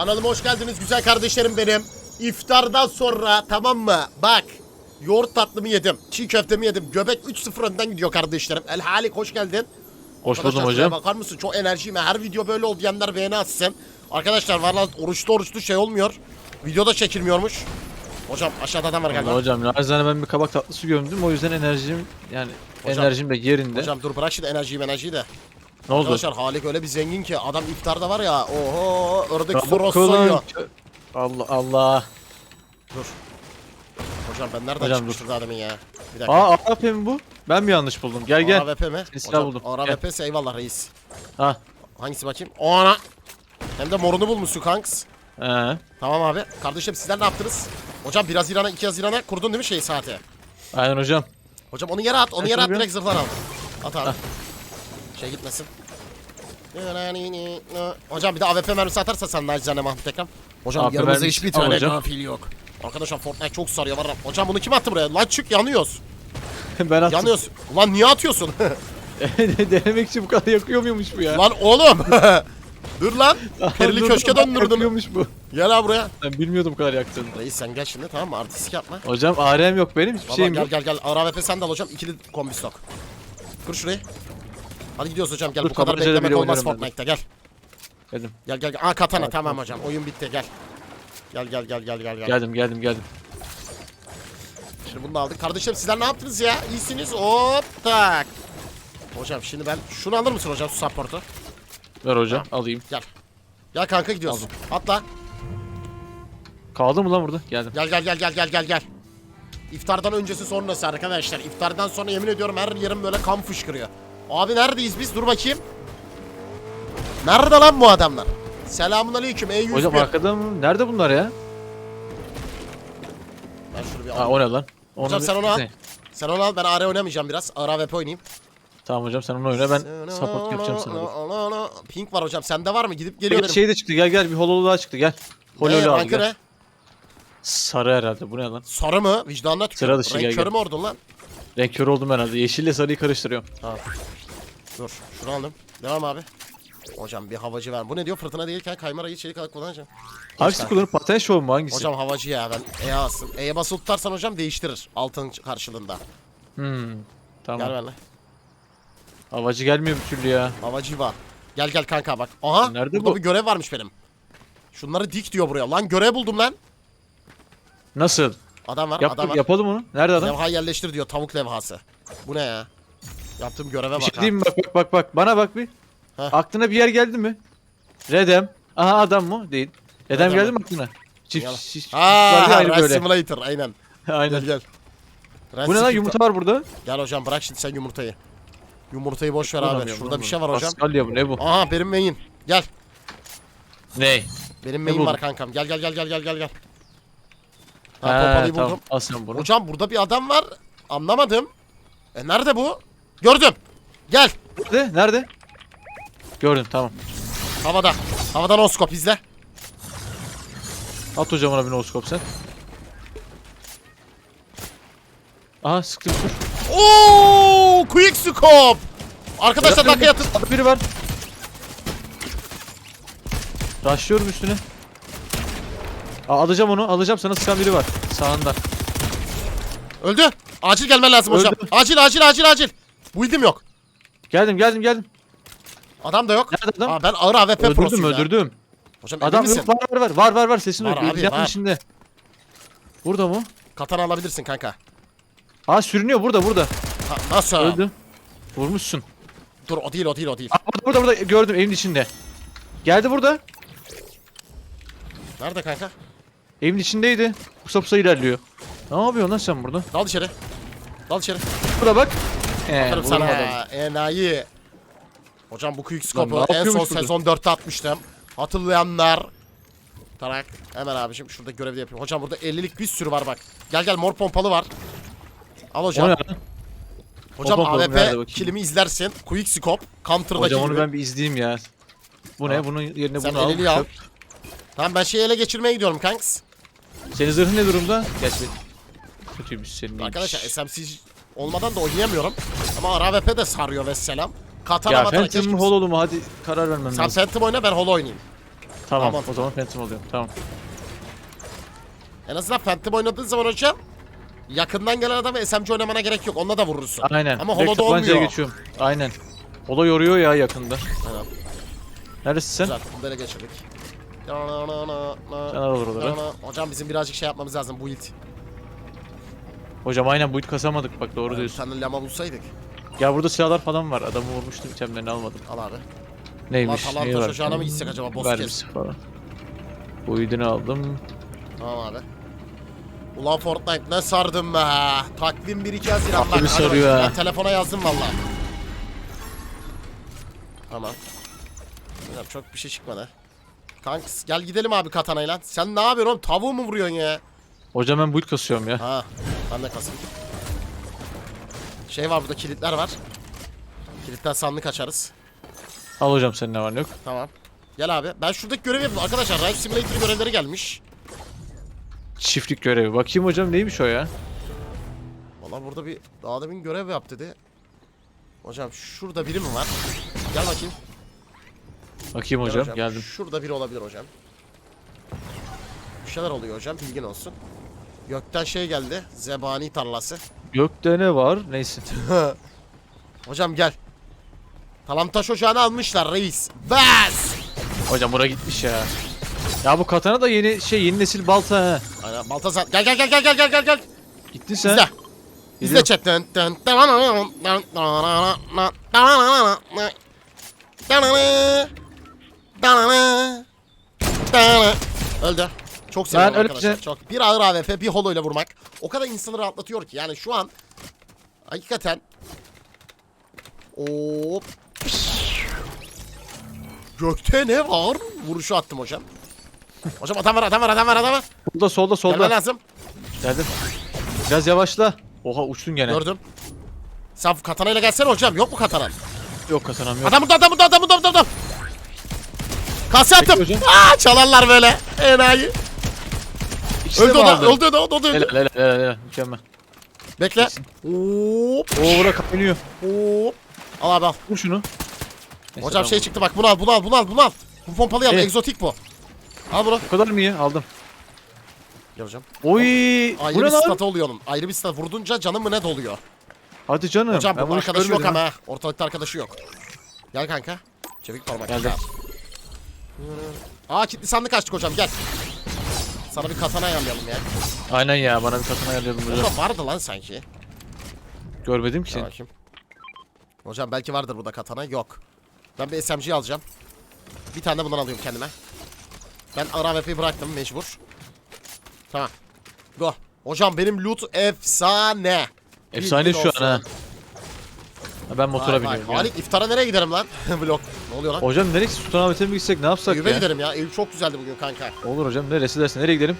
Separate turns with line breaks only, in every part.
Kanalıma hoş geldiniz güzel kardeşlerim benim. İftardan sonra tamam mı? Bak. Yoğurt tatlımı yedim. Çiğ köftemi yedim. Göbek 3-0 önden gidiyor kardeşlerim. El Halik hoş geldin.
Hoş buldum hocam.
Bakar mısın? Çok enerjiyim. Her video böyle oldu diyenler beğeni atsın. Arkadaşlar valla oruçlu oruçlu şey olmuyor. Videoda çekilmiyormuş. Hocam aşağıda adam var galiba.
Hocam narzane ben bir kabak tatlısı gömdüm o yüzden enerjim yani
Hocam-
enerjim de yerinde.
Hocam dur bırak şimdi enerjiyi enerjiyi de.
Ne oldu?
Arkadaşlar Halik öyle bir zengin ki adam iftarda var ya oho ördek
kılın.
soyuyor.
Allah Allah.
Dur. Hocam ben nereden
Hocam
çıkmıştım daha demin ya? Bir dakika.
Aa AWP mi bu? Ben mi yanlış buldum? Gel gel.
AWP mi?
Bir silah buldum.
AWP ise eyvallah reis.
Ha.
Hangisi bakayım? O ana. Hem de morunu bulmuşsun kanks.
Ee,
Tamam abi. Kardeşim sizler ne yaptınız? Hocam 1 Haziran'a 2 Haziran'a kurdun değil mi şey saati?
aynen hocam.
Hocam onu yere at. Onu yere at direkt zırhlar al. At abi. Şey gitmesin. Hocam bir de AWP mermisi atarsa sen nacizane Mahmut Ekrem. Hocam
AWP
yanımızda
mermisi
hiçbir
al
tane
hocam.
gafil yok. Arkadaşlar Fortnite çok sarıyor var. Hocam bunu kim attı buraya? Lan çık yanıyoruz.
ben attım.
Yanıyoruz. Ulan niye atıyorsun?
Denemek için bu kadar yakıyor muymuş bu ya?
Lan oğlum. Dur lan. Perili
Dur,
köşke
dur,
döndürdün.
Yakıyormuş bu.
Gel abi buraya.
Ben bilmiyordum bu kadar yaktığını.
Reis sen gel şimdi tamam mı? Artistik yapma.
Hocam ARM yok benim hiçbir
Baba
şeyim
gel
yok.
gel gel. AWP sen de al hocam. İkili kombi stok. Kur şurayı. Hadi gidiyoruz hocam gel.
Dur,
Bu kadar
tabancayla
beklemek
bile
olmaz
oynarım.
Fortnite'ta gel.
Geldim.
Gel gel. gel. Aa katana
Tamam,
tamam hocam. Oyun bitti gel. Gel gel gel gel gel gel.
Geldim geldim geldim.
Şimdi bunu da aldık. Kardeşim sizler ne yaptınız ya? İyisiniz. Hop tak. Hocam şimdi ben şunu alır mısın hocam support'u?
Ver hocam alayım.
Gel. Gel kanka gidiyoruz. Atla.
Kaldı mı lan burada? Geldim.
Gel gel gel gel gel gel gel. İftardan öncesi sonrası arkadaşlar. İftardan sonra yemin ediyorum her yerim böyle kan fışkırıyor. Abi neredeyiz biz? Dur bakayım. Nerede lan bu adamlar? Selamun aleyküm E101.
Hocam arkada mı? Nerede bunlar ya?
Ben şunu bir
Ha
alayım.
o ne lan? Onu
Hocam
bir-
sen onu al.
Ne?
Sen onu al ben AR oynamayacağım biraz. AR AWP oynayayım.
Tamam hocam sen onu oyna ben support yapacağım sana. dur.
Pink var hocam. Sende var mı? Gidip geliyor
Gel,
benim.
şey de çıktı gel gel bir hololu daha çıktı gel. Hololu al
rankı
gel.
ne?
Sarı herhalde bu ne lan?
Sarı mı? Vicdanına tükürüm.
Sıra dışı,
Renk
gel,
körü
gel.
mü ordun lan?
Renk kör oldum herhalde. Yeşille sarıyı karıştırıyorum.
Tamam. Dur. Şunu aldım. Devam abi. Hocam bir havacı ver. Bu ne diyor? Fırtına değilken kaymara çelik alıp kullanacağım.
Hangisi
kanka.
kullanır? Paten şov mu hangisi?
Hocam havacı ya ben E'ye asın. E'ye basılı tutarsan hocam değiştirir. Altın karşılığında.
Hmm. Tamam.
Gel benimle.
Havacı gelmiyor bir türlü ya.
Havacı var. Gel gel kanka bak. Aha.
Nerede
burada
bu?
bir görev varmış benim. Şunları dik diyor buraya. Lan görev buldum lan.
Nasıl?
Adam var. adam
Yaptık
var.
yapalım onu. Nerede adam?
Levha yerleştir diyor. Tavuk levhası. Bu ne ya? Yaptığım göreve
Bir
bak.
şey diyeyim mi? Bak bak bak bak. Bana bak bir.
Heh.
Aklına bir yer geldi mi? Redem. Aha adam mı? Değil. Redem
Redem
geldi
mi?
aklına? Çift
Yalan.
şiş.
ha.
vardı ya aynı
Red
böyle.
Simulator aynen. Gel
Aynen.
gel. Red
Bu ne lan
Simulator.
yumurta var burada.
Gel hocam bırak şimdi sen yumurtayı. Yumurtayı boş ver abi.
Bulamıyorum,
Şurada bir şey var hocam.
Paskalya bu ne bu?
Aha benim main. Gel.
Ne?
Benim main
buldun?
var kankam. Gel gel gel gel gel gel gel. Ha,
Ha,
pompalıyı
tamam.
buldum.
Al sen bunu.
Hocam burada bir adam var. Anlamadım. E nerede bu? Gördüm. Gel.
Nerede? Nerede? Gördüm tamam.
Havada. Havadan oskop izle.
At hocam ona bir noskop sen. Aha sıktım dur.
Oo, quick scope. Arkadaşlar dakika yatın.
Biri var. Rushlıyorum üstüne. Aa, alacağım onu. Alacağım sana sıkan biri var. Sağında.
Öldü. Acil gelmen lazım hocam.
Öldü.
Acil acil acil acil. Build'im yok.
Geldim geldim geldim.
Adam da yok.
Nerede adam?
Aa, ben ağır AWP
öldürdüm
prosuyum ya.
öldürdüm.
Hocam
Adam
misin?
yok var var var. Var var var sesini
Var
duyuyor.
abi, var.
içinde. Burada mı?
Katana alabilirsin kanka.
Aa sürünüyor burada burada.
Ha, nasıl?
Öldü. Vurmuşsun.
Dur o değil o değil o değil.
Aa, burada burada burada gördüm evin içinde. Geldi burada.
Nerede kanka?
Evin içindeydi. Pusa pusa ilerliyor. Ne yapıyorsun lan sen burada?
Dal içeri. Dal içeri.
Burada bak. Ee,
Atarım sana. Enayi. Hocam bu quick
Lan
scope'u
ne
en son
yapıyormuş burada?
sezon 4'te atmıştım. Hatırlayanlar. Tarak. Hemen abicim şurada görevi de yapayım. Hocam burada 50'lik bir sürü var bak. Gel gel mor pompalı var. Al
O
hocam.
ne lan?
Hocam
nerede
AWP
bakayım?
kilimi izlersin. Quick scope. Counter'daki
Hocam onu
gibi.
ben bir izleyeyim ya. Bu
Tamam.
ne? Bunun yerine
Sen
bunu al.
elini al. Tamam ben şeyi ele geçirmeye gidiyorum kanks.
Senin zırhın ne durumda? Gerçi kötüymüş senin. iyiymiş.
Arkadaşlar SMC olmadan da oynayamıyorum. Ama AWP de sarıyor ve selam. Katana
Ya
matana
Phantom
keşke-
mu Hollow mu? Hadi karar vermem
Sen
lazım.
Phantom oyna ben Holo oynayayım.
Tamam
Aman.
o zaman Phantom oluyorum. Tamam.
En azından Phantom oynadığın zaman hocam yakından gelen adamı SMG oynamana gerek yok. Onunla da vurursun.
Aynen.
Ama
Direkt tabancaya
olmuyor.
geçiyorum. Aynen. Holo yoruyor ya yakında.
Aynen.
Neredesin sen?
Güzel. Ele geçirdik.
Al olur.
Hocam bizim birazcık şey yapmamız lazım bu build.
Hocam aynen build kasamadık bak doğru diyorsun.
tane lama bulsaydık.
Ya burada silahlar falan var. Adamı vurmuştum itemlerini almadım.
Al abi.
Neymiş?
Talanta
Neyi var?
çocuğuna mı gitsek acaba? Boss
Vermiş falan. Build'ini aldım.
Tamam abi. Ulan Fortnite ne sardım be. Takvim 1-2 Haziran hadi
sarıyor
bakayım.
ha.
Ben telefona yazdım valla. Tamam. Ya çok bir şey çıkmadı. Kanks gel gidelim abi katanayla. Sen ne yapıyorsun oğlum? Tavuğu mu vuruyorsun ya?
Hocam ben build kasıyorum ya.
Ha, ben de kasım. Şey var burada kilitler var. Kilitten sandık açarız.
Al hocam senin ne var ne yok.
Tamam. Gel abi. Ben şuradaki görevi yapayım. Arkadaşlar Life Simulator görevleri gelmiş.
Çiftlik görevi. Bakayım hocam neymiş o ya?
Valla burada bir daha demin görev yap dedi. Hocam şurada biri mi var? Gel bakayım.
Bakayım
Gel
hocam, geldim.
Şurada biri olabilir hocam. Bir şeyler oluyor hocam bilgin olsun. Gökten şey geldi. Zebani tarlası.
Gökte ne var? Neyse.
Hocam gel. Talamtaş ocağını almışlar reis. Bas!
Hocam bura gitmiş ya. Ya bu katana da yeni şey yeni nesil balta ha.
Aynen Baltazar. Gel gel gel gel gel gel gel gel.
Gittin sen.
İzle. İzle chat. Öldü. Çok seviyorum
öyle
arkadaşlar.
güzel.
Çok. Bir ağır AWP bir holo ile vurmak. O kadar insanı rahatlatıyor ki. Yani şu an hakikaten Hop. Gökte ne var? Vuruşu attım hocam. Hocam adam var adam var adam var adam var.
Solda solda solda.
lazım.
Geldim. Biraz yavaşla. Oha uçtun gene.
Gördüm. Sen katanayla gelsene hocam. Yok mu katanan?
Yok katanam yok.
Adam burada adam burada adam burada adam.
Peki hocam.
Aa çalarlar böyle. Enayi.
İkisi de
Öldü
mi
o da,
aldın?
öldü o da, o da öldü.
Helal helal helal helal. Mükemmel.
Bekle. Hop.
Oo bura kaynıyor.
Hop. Al abi al.
Vur şunu. Neyse,
Hocam
tamam.
şey çıktı bak bunu al bunu al bunu al bunu al. Bu pompalı al
Evet.
egzotik bu. Al bunu.
Bu kadar mı iyi? Aldım.
Gel hocam.
Oy!
Ayrı
Bu
bir
ne lan?
stat oluyor onun. Ayrı bir stat. Vurdunca canın mı ne doluyor?
Hadi canım.
Hocam
ben
bunun
bunu hiç
arkadaşı yok
görmedim
ama
ha.
ha. Ortalıkta arkadaşı yok. Gel kanka. Çevik parmak.
Geldim.
Aa kilitli sandık açtık hocam gel. Sana bir katana ayarlayalım ya.
Aynen ya bana bir katana ayarlayalım hocam.
Burada vardı lan sanki.
Görmedim ki.
Dur bakayım. Hocam belki vardır burada katana. Yok. Ben bir SMG alacağım. Bir tane bundan alıyorum kendime. Ben AWP'yi bıraktım mecbur. Tamam. Go. Hocam benim loot efsane.
Efsane
Bilgin
şu
olsun.
an ha. Ben motora
Vay vay.
biniyorum ya.
Halit iftara nereye giderim lan? Blok. Ne oluyor lan?
Hocam nereye Sultanahmet'e mi gitsek ne yapsak
Eyüp'e
ya?
giderim ya. Eyüp çok güzeldi bugün kanka.
Olur hocam neresi dersin nereye gidelim?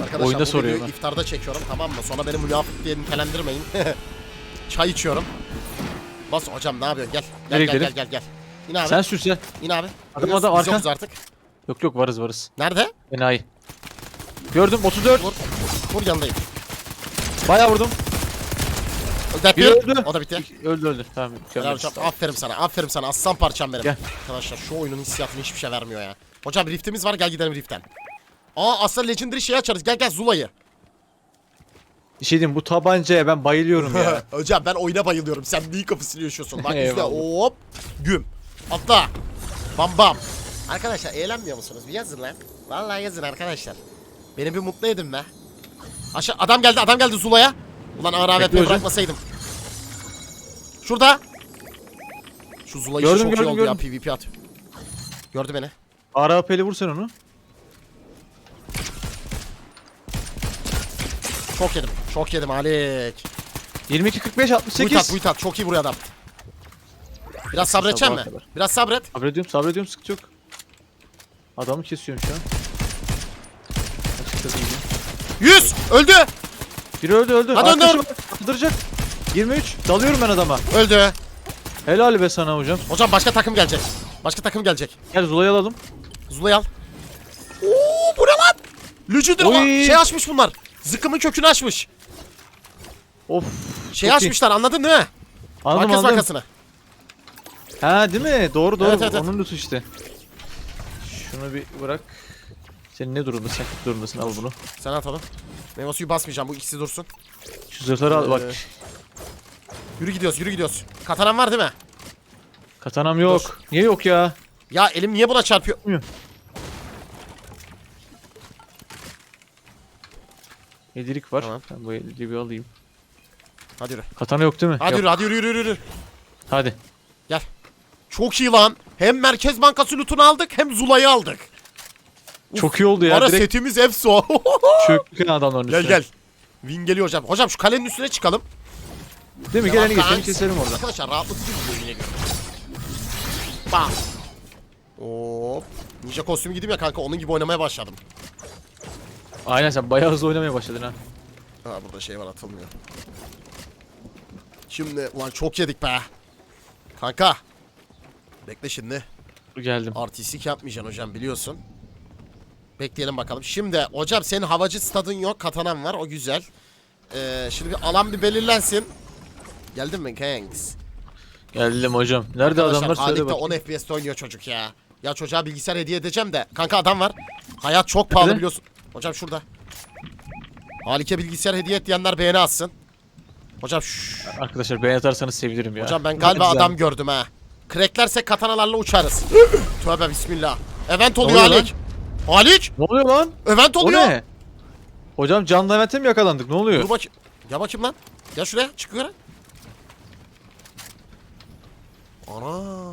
Arkadaşlar
Oyunda
bu
soruyor
videoyu iftarda çekiyorum tamam mı? Sonra beni münafık diye nitelendirmeyin. Çay içiyorum. Bas hocam ne yapıyorsun? Gel. Gel
Nereye
gel, gel
gidelim?
gel gel. İn abi.
Sen sür sen.
İn abi.
Adam,
Biz-
adam, arka.
yokuz artık.
Yok yok varız varız.
Nerede?
Enayi. Gördüm 34.
Vur. Vur yanındayım.
Bayağı vurdum.
Bir.
öldü.
O da bitti.
Öldü öldü. Tamam
Helal
mükemmel.
hocam. Aferin sana. Aferin sana. Aslan parçam benim.
Gel.
Arkadaşlar şu oyunun hissiyatını hiçbir şey vermiyor ya. Hocam riftimiz var. Gel gidelim riften. Aa aslında legendary şey açarız. Gel gel Zula'yı.
Bir şey diyeyim bu tabancaya ben bayılıyorum ya.
Hocam ben oyuna bayılıyorum. Sen neyin kafasını yaşıyorsun? Bak.
Eyvallah.
Hop. Güm. Atla. Bam bam. Arkadaşlar eğlenmiyor musunuz? Bir yazın lan. Vallahi yazın arkadaşlar. Beni bir mutlu edin be. Aşağı adam geldi adam geldi Zula'ya. Ulan ağır AWP
Bekle
bırakmasaydım. Şurada. Şu Zula işi
Gördüm,
çok iyi
gördüm,
oldu
gördüm.
ya PvP at. Gördü beni.
ARP'li vur sen onu.
Çok yedim. Çok yedim Alik.
22 45
Buyut at
68.
buyut at. Çok iyi vuruyor adam. Biraz sabredecek mi?
Sabaha kadar.
Biraz sabret.
Sabrediyorum sabrediyorum sıkıntı yok. Adamı kesiyorum şu an. Açıkta değilim.
100. Öldü.
Biri öldü öldü.
Hadi
var, Kaldıracak. 23. Dalıyorum ben adama.
Öldü.
Helal be sana hocam.
Hocam başka takım gelecek. Başka takım gelecek.
Gel Zula'yı alalım.
Zula'yı al. Oo bu ne lan?
Oy.
Aa, şey açmış bunlar. Zıkkımın kökünü açmış.
Of.
Şey
çok iyi.
açmışlar anladın değil mi?
Anladım
Markaz
anladım.
makasını.
Ha değil mi? Doğru doğru.
Evet, evet, evet.
Onun lütfu işte. Şunu bir bırak. Sen ne durumda? Sen durumdasın al bunu.
Sen at onu. Meyve suyu basmayacağım bu ikisi dursun.
Şu zırhları al bak.
Ee, Yürü gidiyoruz yürü gidiyoruz. Katanan var değil mi?
Katanam yok. Niye yok ya?
Ya elim niye buna çarpıyor?
Hedilik var.
Tamam.
Ben bu hediliği bir alayım.
Hadi yürü.
Katana yok değil mi?
Hadi
Yok.
yürü hadi yürü yürü yürü, yürü.
Hadi.
Çok iyi lan. Hem Merkez Bankası lootunu aldık hem Zula'yı aldık.
Çok iyi oldu ya.
Ara
Direkt
setimiz efso.
çöktük ya adamların üstüne.
gel gel. Win geliyor hocam. Hocam şu kalenin üstüne çıkalım.
Değil mi?
Devam
Geleni geçeni
kanks.
keselim oradan.
Arkadaşlar rahatlatıcı bir oyun geliyor. Bam. Hop. Ninja kostümü gideyim ya kanka onun gibi oynamaya başladım.
Aynen sen bayağı hızlı oynamaya başladın ha.
Ha burada şey var atılmıyor. Şimdi ulan çok yedik be. Kanka. Bekle şimdi.
Geldim.
Artistik yapmayacaksın hocam biliyorsun. Bekleyelim bakalım. Şimdi hocam senin havacı stadın yok. Katanan var o güzel. Ee, şimdi bir alan bir belirlensin. Geldin mi Kanks?
Geldim hocam. Nerede adamlar
Arkadaşlar
söyle
Halik'te
bakayım.
10 FPS'te oynuyor çocuk ya. Ya çocuğa bilgisayar hediye edeceğim de. Kanka adam var. Hayat çok pahalı
Nerede?
biliyorsun. Hocam şurada. Halik'e bilgisayar hediye et diyenler beğeni atsın. Hocam şşş.
Arkadaşlar beğen atarsanız sevinirim ya.
Hocam ben galiba
Güzel.
adam gördüm ha. Cracklersek katanalarla uçarız. Tövbe bismillah. Event oluyor Halik. Halik.
Ne oluyor lan?
Event
O
oluyor.
ne? Hocam canlı evente mi yakalandık? Ne oluyor?
Dur bakayım. Gel bakayım lan. Gel şuraya. Çık yukarı. Ana.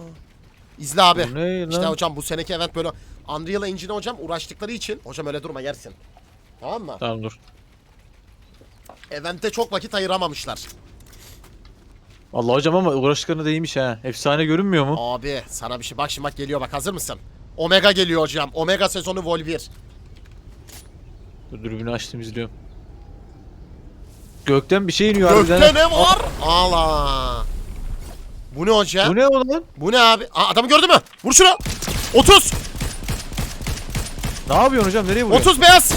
İzle abi.
Bu ne lan?
İşte hocam bu seneki event böyle Unreal Engine hocam uğraştıkları için hocam öyle durma yersin. Tamam mı?
Tamam dur.
Event'te çok vakit ayıramamışlar.
Allah hocam ama uğraştıklarına değmiş ha. Efsane görünmüyor mu?
Abi sana bir şey bak şimdi bak geliyor bak hazır mısın? Omega geliyor hocam. Omega sezonu Vol 1.
Dur dürbünü açtım izliyorum. Gökten bir şey iniyor harbiden.
Gökte ne var? Allah. Bu ne hocam?
Bu ne oğlum?
Bu ne abi? Aa, adamı gördü mü? Vur şunu. 30.
Ne yapıyorsun hocam? Nereye vuruyorsun?
30 beyaz.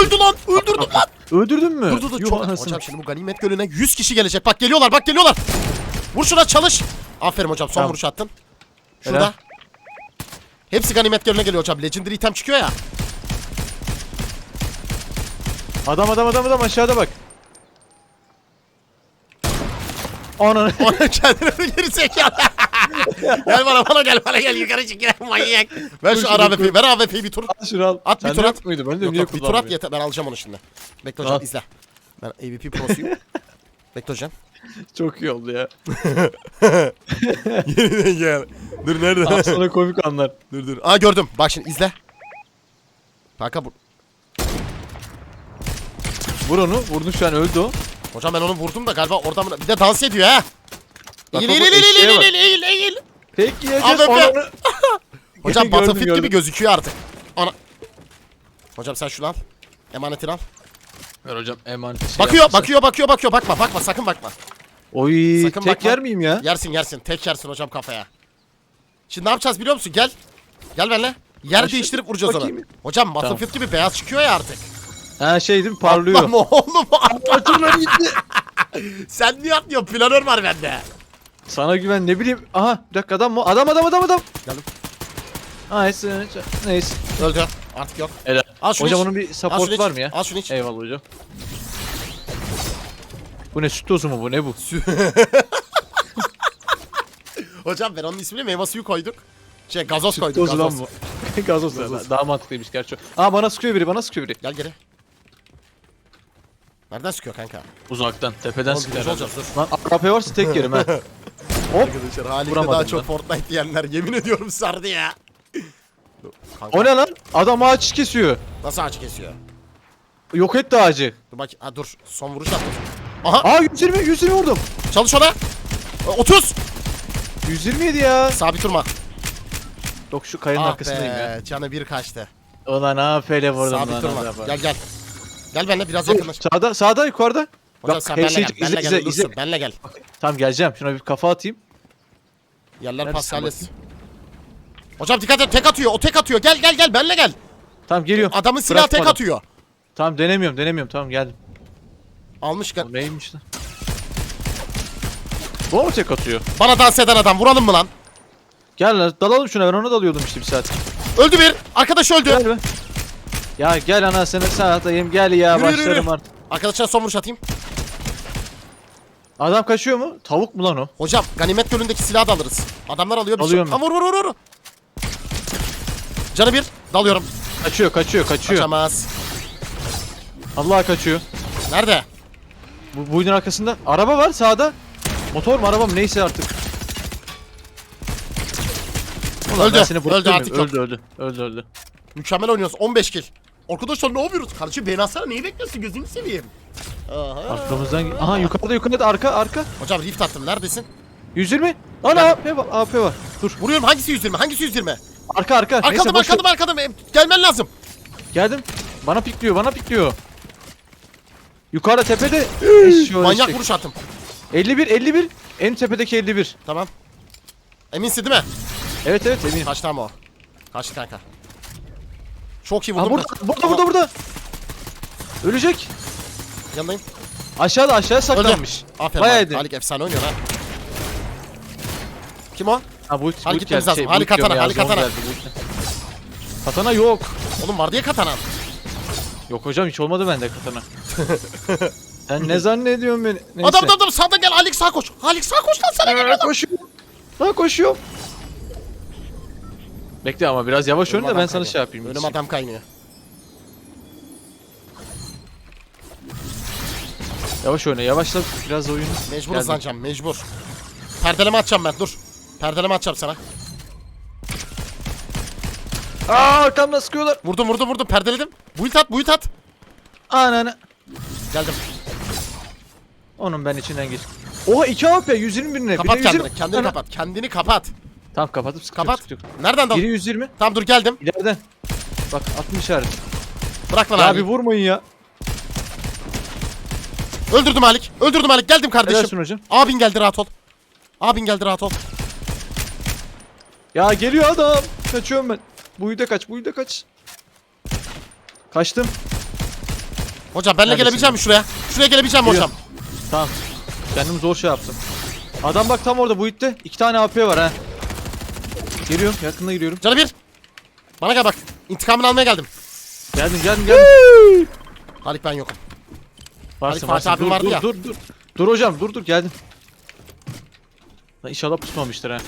Öldü lan. Öldürdüm lan.
Öldürdün mü?
Dur dur dur.
Yuh
Çok...
anasını.
Hocam şimdi bu ganimet gölüne 100 kişi gelecek. Bak geliyorlar bak geliyorlar. Vur şuna çalış. Aferin hocam son
Tamam.
vuruş attın. Şurada.
Helal.
Hepsi ganimet gölüne geliyor hocam. Legendary item çıkıyor ya.
Adam adam adam adam aşağıda bak. Ananı.
Ona kendine geri zekalı. gel bana bana gel bana gel yukarı çık gel manyak. Ver
Dur
şu
şunu
AWP'yi ver AWP'yi bir tur.
Al şunu al.
At bir
Sende
tur
yok
at.
muydu? Ben de
Yok
niye
yok bir tur at
kullanmıyorum?
yeter ben alacağım onu şimdi. Bekle hocam
Al.
izle. Ben AWP prosuyum. Bekle hocam.
Çok iyi oldu ya.
Yeniden gel. Dur nerede?
Al sana komik anlar.
dur dur. Aa gördüm. Bak şimdi izle. Kanka bu.
Vur onu. Vurdun şu an öldü o.
Hocam ben onu vurdum da galiba oradan bir de dans ediyor ha.
Bak,
Eğil
bak,
eğil eğil eğil
eşeğe bak.
eğil eğil eğil.
Peki yiyeceğiz
AWP.
onu.
Hocam
Gördüm,
Battlefield gibi
gördüm.
gözüküyor artık. Ana. Hocam sen şunu al. Emanetini al.
Ver hocam emanet şey
Bakıyor, bakıyor, bakıyor, bakıyor. Bakma, bakma. Sakın bakma.
Oy
Sakın
tek
bakma.
yer miyim ya?
Yersin, yersin. Tek yersin hocam kafaya. Şimdi ne yapacağız biliyor musun? Gel. Gel benimle. Yer
Aşağı-
değiştirip vuracağız onu.
bakayım.
Hocam Battlefield gibi beyaz çıkıyor ya artık.
Ha şey değil mi parlıyor.
Atlama oğlum.
Atırlar gitti.
Sen niye atlıyorsun? Planör var bende.
Sana güven ne bileyim. Aha bir dakika adam mı? Adam adam adam adam.
Geldim.
Neyse neyse.
Öldü. Artık yok.
Helal.
Al şunu
Hocam
iç.
onun bir
Al
support
iç.
var mı ya?
Al şunu iç.
Eyvallah hocam. Bu ne süt tozu mu bu ne bu?
Hocam ben onun ismini meyve suyu koyduk. Şey gazoz koyduk.
Tozu
Gazoz.
lan bu. Gazoz.
Gazoz.
Daha mantıklıymış gerçi. Aa bana sıkıyor biri bana sıkıyor biri.
Gel geri. Nereden sıkıyor kanka?
Uzaktan tepeden
Oğlum,
sıkıyor.
biz
herhalde.
olacağız, dur.
Lan AK varsa tek yerim ha.
Arkadaşlar halinde
Vuramadım
daha çok. Fortnite diyenler yemin ediyorum sardı ya. Kanka,
o ne lan? Adam ağaç kesiyor.
Nasıl ağaç kesiyor?
Yok etti ağacı.
Dur bak ha dur son vuruş attım. Aha
Aa 120 120 vurdum.
çalış ona. 30.
127 ya.
Sabit durma.
Yok şu kayanın
Ah
arkasındayım ya.
be canı bir kaçtı.
Ulan afele vurdum
Sabit
lan
durma.
adama.
Gel gel. Gel benimle biraz yakınlaş.
Sağda sağda yukarıda.
Hocam
Bak,
sen
hey,
benle
şey,
gel.
izle,
Benle
izle,
gel. Dursun. Benle gel.
Tamam geleceğim. Şuna bir kafa atayım.
Yerler
Neredesin
paskales. Hocam dikkat et tek atıyor. O tek atıyor. Gel gel gel benle gel.
Tamam geliyorum.
Adamın silah tek
Bırakmadım.
atıyor.
Tamam denemiyorum denemiyorum. Tamam geldim.
Almış gel.
O neymiş lan? Bu mu tek atıyor?
Bana dans eden adam vuralım mı lan?
Gel lan dalalım şuna ben ona dalıyordum işte bir saat.
Öldü bir. Arkadaş öldü.
Gel be. Ya gel anasını satayım gel ya
Yürü, yürü,
başlarım
yürü.
artık.
Arkadaşlar son vuruş atayım.
Adam kaçıyor mu? Tavuk mu lan o?
Hocam ganimet gölündeki silahı da alırız. Adamlar alıyor bir
Alıyorum
şey. Ha, vur vur vur vur. Canı bir. Dalıyorum.
Kaçıyor kaçıyor kaçıyor.
Kaçamaz.
Allah kaçıyor.
Nerede?
Bu buyduğun arkasında. Araba var sağda. Motor mu araba mı neyse artık. Ulan
Öldü,
ben seni
öldü, artık
öldü öldü öldü öldü.
Mükemmel oynuyoruz. 15 kill. Arkadaşlar ne yapıyoruz? Kardeşim beni alsana neyi bekliyorsun gözünü seveyim. Aha.
Arkamızdan aha yukarıda yukarıda arka arka.
Hocam rift attım neredesin?
120. Ana. AP var AP var. Dur.
Vuruyorum hangisi 120? Hangisi 120?
Arka arka.
Arkadım
boş ver.
arkadım arkadım. E, Gelmen lazım.
Geldim. Bana pikliyor bana pikliyor. Yukarıda tepede. Eşşoğlu
Manyak
eşek.
vuruş attım.
51 51. En tepedeki 51.
Tamam. Eminsin değil mi?
Evet evet eminim.
Kaçtı ama o. Kaçtı kanka. Çok iyi
Ha
vurdum.
burada
kaç-
burada
Tamam,
burada burada. Ölecek.
Yanındayım.
Aşağıda aşağıya
Öldü.
saklanmış.
Aferin
Bayağı
Halik.
iyi.
Halik efsane oynuyor ha. Kim o?
Ha bu
Hadi gitmemiz lazım.
şey,
Hadi katana,
ya,
hadi katana.
Katana yok.
Oğlum var diye katana.
Yok hocam hiç olmadı bende katana. Sen ne zannediyorsun beni? Neyse.
Adam adam adam sağdan gel Halik sağ koş. Halik sağ koş lan sana geliyor adam.
koşuyorum. Lan koşuyorum. Bekle ama biraz yavaş oyna da
Önüm
ben
adam
sana
kaynıyor.
şey yapayım.
Önüm adam kaynıyor.
Yavaş oyna yavaşla biraz oyunu.
Mecbur
Geldim.
hızlanacağım mecbur. Perdeleme atacağım ben dur. Perdeleme atacağım sana.
Aa arkamda sıkıyorlar.
Vurdum vurdum vurdum perdeledim. Build at build at.
Ananı.
Geldim.
Onun ben içinden geç. Oha 2 AP 120 birine.
Kapat
birine 120.
kendini. Kendini
Ana.
kapat. Kendini kapat.
Tamam kapatıp sıkıyorum.
Kapat.
sıkıyorum.
Nereden dal?
Biri 120.
Tamam dur geldim.
İleriden. Bak 60 işaret.
Bırak lan
Ya
abi.
bir vurmayın ya.
Öldürdüm Halik. Öldürdüm Halik. Geldim kardeşim.
Helalsin hocam.
Abin geldi rahat ol. Abin geldi rahat ol.
Ya geliyor adam. Kaçıyorum ben. Buyu da kaç, buyu da kaç. Kaçtım.
Hocam benle
Neredesin
gelebileceğim mi şuraya? Şuraya gelebileceğim mi
Geliyor.
hocam?
Tamam. Kendim zor şey yaptım. Adam bak tam orada bu itte. İki tane AP var ha. Geliyorum, yakında giriyorum.
Canı bir. Bana gel bak. İntikamını almaya geldim.
Geldim, geldim, geldim.
Halik ben yokum.
Varsın,
Fatih
varsın.
abim
Dur,
vardı
dur,
ya.
dur, dur. Dur hocam, dur, dur, geldim. Lan inşallah pusmamıştır ha.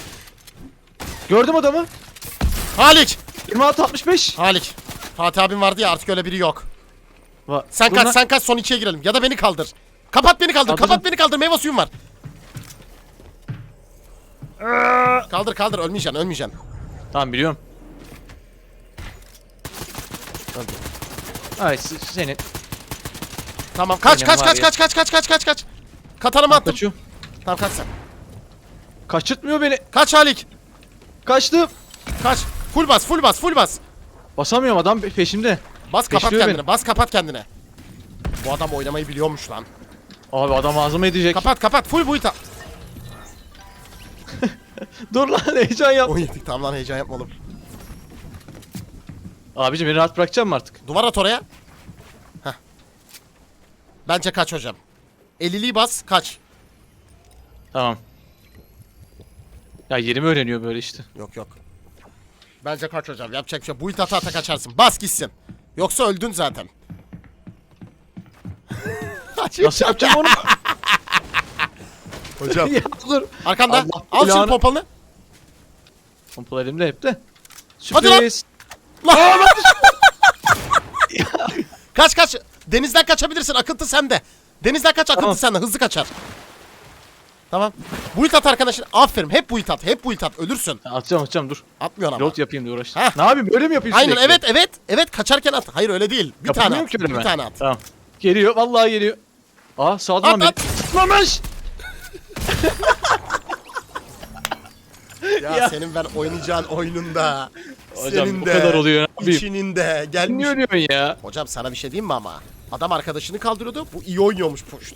Gördüm adamı.
Halik.
26 65.
Halik. Fatih abim vardı ya artık öyle biri yok.
Va
Sen
Dur
kaç sen kaç son ikiye girelim. Ya da beni kaldır. Kapat beni kaldır.
Kaldırdım.
Kapat beni kaldır. Meyve suyum var. Kaldır kaldır ölmeyeceksin ölmeyeceksin.
Tamam biliyorum. Ay senin.
Tamam kaç kaç
var
kaç
ya.
kaç kaç kaç kaç kaç kaç. Katanımı attım.
Kaçıyorum.
Tamam kaç sen.
Kaçırtmıyor beni.
Kaç Halik.
Kaçtım.
Kaç. Full bas full bas full bas.
Basamıyorum adam pe- peşimde.
Bas kapat
Peşliyor
kendini.
beni.
Bas kapat kendine. Bu adam oynamayı biliyormuş lan.
Abi adam ağzıma edecek.
Kapat kapat full bu ita.
Dur lan heyecan yap.
Oy yedik tamam lan heyecan yapma oğlum.
Abicim beni rahat bırakacak mı artık?
Duvar at oraya. Heh. Bence kaç hocam. 50'liği bas kaç.
Tamam. Ya yerimi öğreniyor böyle işte.
Yok yok. Bence kaç hocam. Yapacak bir şey. Bu ata ata kaçarsın. Bas gitsin. Yoksa öldün zaten.
Nasıl yapacağım onu?
hocam?
ya dur.
Arkanda.
Allah
Al şimdi
belanı.
pompalını.
Pompalı elimde hep de.
Hadi lan.
Sürpriz.
Kaç kaç. Denizden kaçabilirsin. Akıntı sende. Denizden kaç akıntı
Tamam.
sende. Hızlı kaçar. Tamam. Build at arkadaşlar. Aferin. Hep build at. Hep build at. Ölürsün.
Atacağım atacağım dur.
Atmıyorsun ama.
Pilot yapayım diye uğraş.
Heh.
Ne yapayım böyle mi yapayım
Aynen
sürekli?
evet evet. Evet kaçarken at. Hayır öyle değil. Bir tane at.
ki öyle
Bir
ben.
tane at.
Tamam. Geliyor vallahi geliyor. Aa sağdan
At, at.
Tutmamış.
Ya,
Ya.
senin ben oynayacağın oyununda.
Hocam
senin
bu
de.
kadar oluyor ne yapayım?
İçinin de gelmiş.
Oynuyorsun ya?
Hocam sana bir şey diyeyim mi ama? Adam arkadaşını kaldırıyordu. Bu iyi oynuyormuş puşt.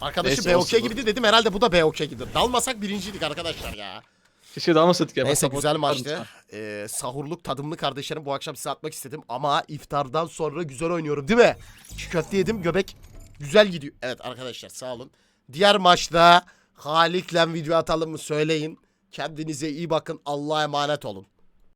Arkadaşı
Neyse, olsun
BOK
bu.
gibiydi dedim herhalde bu da BOK gibidir. Dalmasak birinciydik arkadaşlar ya.
Keşke dalmasaydık ya.
Neyse güzel maçtı. Ee, sahurluk tadımlı kardeşlerim bu akşam size atmak istedim. Ama iftardan sonra güzel oynuyorum değil mi? Çiğ köfte yedim göbek güzel gidiyor. Evet arkadaşlar sağ olun. Diğer maçta Halik'le video atalım mı söyleyin. Kendinize iyi bakın. Allah'a emanet olun.